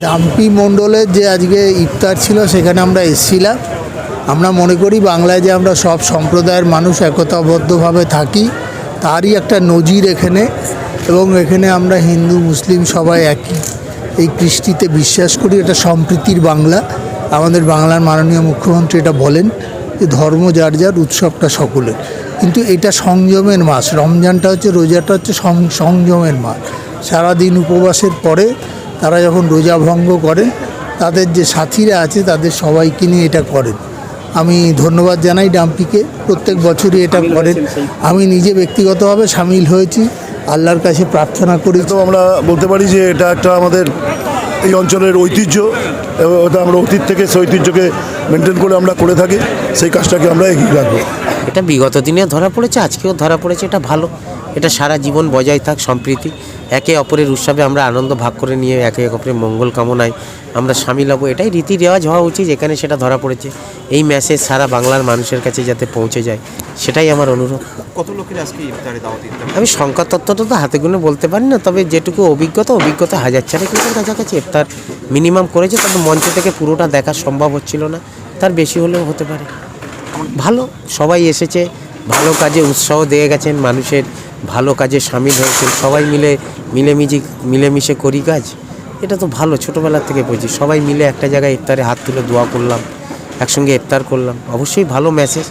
Dumpy মণ্ডলের যে আজকে ইফতার ছিল, সেখানে আমরা এসেছিলাম। আমরা মনে করি বাংলায় যে আমরা সব সম্প্রদায়ের মানুষ একতাবদ্ধভাবে থাকি, তারই একটা নজির এখানে। এবং এখানে আমরা হিন্দু, মুসলিম সবাই একই। এই কৃষ্টিতে বিশ্বাস করি, এটা সম্প্রীতির বাংলা। আমাদের বাংলার মাননীয় মুখ্যমন্ত্রী এটা বলেন যে ধর্ম যার যার, উৎসবটা সকলের। কিন্তু এটা সংযমের মাস। রমজানটা হচ্ছে, রোজাটা হচ্ছে সংযমের মাস। সারাদিন উপবাসের পরে তারা যখন রোজা ভঙ্গ করেন তাদের যে সাথীরা আছে তাদের সবাইকে নিয়ে এটা করেন। আমি ধন্যবাদ জানাই ডাম্পিকে প্রত্যেক বছরই এটা করেন। আমি নিজে ব্যক্তিগতভাবে সামিল হয়েছি আল্লাহর কাছে প্রার্থনা করি। তো আমরা বলতে পারি যে এটা একটা আমাদের এই অঞ্চলের ঐতিহ্য এবং ওটা আমরা অতীত থেকে সেই ঐতিহ্যকে মেনটেন করে আমরা করে থাকি সেই কাজটাকে আমরা এগিয়ে রাখব। এটা বিগত দিনে ধরা পড়েছে আজকেও ধরা পড়েছে এটা ভালো। এটা সারা জীবন বজায় থাক সম্প্রীতি। একে অপরের উৎসবে আমরা আনন্দ ভাগ করে নিয়ে একে অপরের মঙ্গল কামনায় আমরা সামিল হব। এটাই রীতি রেওয়াজ হওয়া উচিত এখানে সেটা ধরা পড়েছে। এই মেসেজ সারা বাংলার মানুষের কাছে যাতে পৌঁছে যায় সেটাই আমার অনুরোধ। কত লোকের আজকে ইফতারে দাওয়াত আমি সংখ্যা তত্ত্বটা তো হাতে গুনে বলতে পারি না তবে যেটুকু অভিজ্ঞতা অভিজ্ঞতা হাজার চারেক লোকের কাছাকাছি ইফতার মিনিমাম করেছে তবে মঞ্চ থেকে পুরোটা দেখা সম্ভব হচ্ছিল না তার বেশি হলেও হতে পারে। ভালো সবাই এসেছে ভালো কাজে উৎসাহ দিয়ে গেছেন মানুষের ভালো কাজে সামিল হয়েছেন। সবাই মিলে মিলেমিজি মিলেমিশে করি কাজ। এটা তো ভালো ছোটোবেলার থেকে বুঝি সবাই মিলে একটা জায়গায় ইফতারে হাত তুলে দোয়া করলাম একসঙ্গে ইফতার করলাম। অবশ্যই ভালো মেসেজ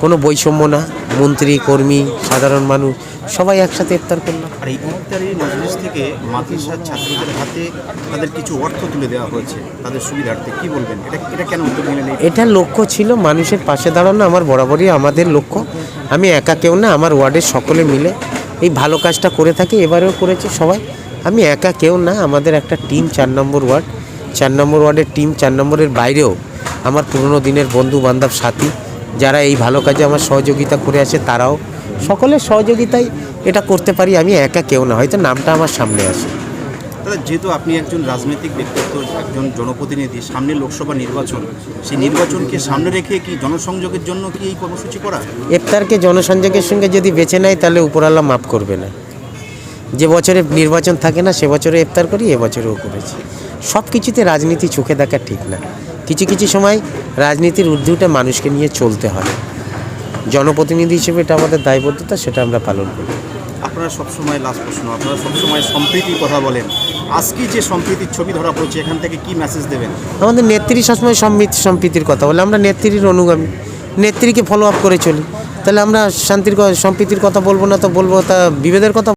কোনো বৈষম্য না। মন্ত্রী কর্মী সাধারণ মানুষ সবাই একসাথে ইফতার করলাম। আর এই ইফতারি মজলিস থেকে মাদ্রাসার ছাত্রদের হাতে তাদের কিছু অর্থ তুলে দেওয়া হয়েছে। তাদের সুবিধার্থে কি বলবেন? এটা এটা কেন উদ্যোগ নিলেন এটা লক্ষ্য ছিল মানুষের পাশে দাঁড়ানো। আমার বরাবরই আমাদের লক্ষ্য। আমি একা কেউ না, আমার ওয়ার্ডের সকলে মিলে এই ভালো কাজটা করে থাকি, এবারেও করেছে সবাই। আমি একা কেউ না, আমাদের একটা টিম চার নম্বর ওয়ার্ড। চার নম্বর ওয়ার্ডের টিম চার নম্বরের বাইরেও আমার পুরনো দিনের বন্ধু বান্ধব সাথী, যারা এই ভালো কাজে আমার সহযোগিতা করে আছে, তারাও সকলের সহযোগিতায় এটা করতে পারি। আমি একা কেউ না, হয়তো নামটা আমার সামনে আসে। দাদা, যেহেতু আপনি একজন রাজনৈতিক ব্যক্তিত্ব, একজন জনপ্রতিনিধি, সামনে লোকসভা নির্বাচন, সেই নির্বাচনকে সামনে রেখে কি জনসংযোগের জন্য কি এই কর্মসূচি করা? ইফতারকে জনসংযোগের সঙ্গে যদি বেছে নেয়, তাহলে উপরাল্লা মাফ করবে না। যে বছরে নির্বাচন থাকে না, সে বছরে ইফতার করি এবছরেও করেছি। সব কিছুতে রাজনীতি চোখে দেখা ঠিক না। কিছু কিছু সময় রাজনীতির উঠে মানুষকে নিয়ে চলতে হয়। জনপ্রতিনিধি হিসেবে এটা আমাদের দায়বদ্ধতা, সেটা আমরা পালন করি। আপনারা সবসময় লাস্ট প্রশ্ন, আপনারা সবসময় সম্প্রীতির কথা বলেন। আজকে যে সম্প্রীতির ছবি ধরা পড়ছে, এখান থেকে কি মেসেজ দেবেন? আমাদের নেত্রী সবসময় সম্মিত সম্প্রীতির কথা বলে, আমরা নেত্রীর অনুগামী। নেত্রীকে ফলো আপ করে চলি। তাহলে আমরা শান্তির সম্প্রীতির কথা বলব না তো বলব তা বিভেদের কথা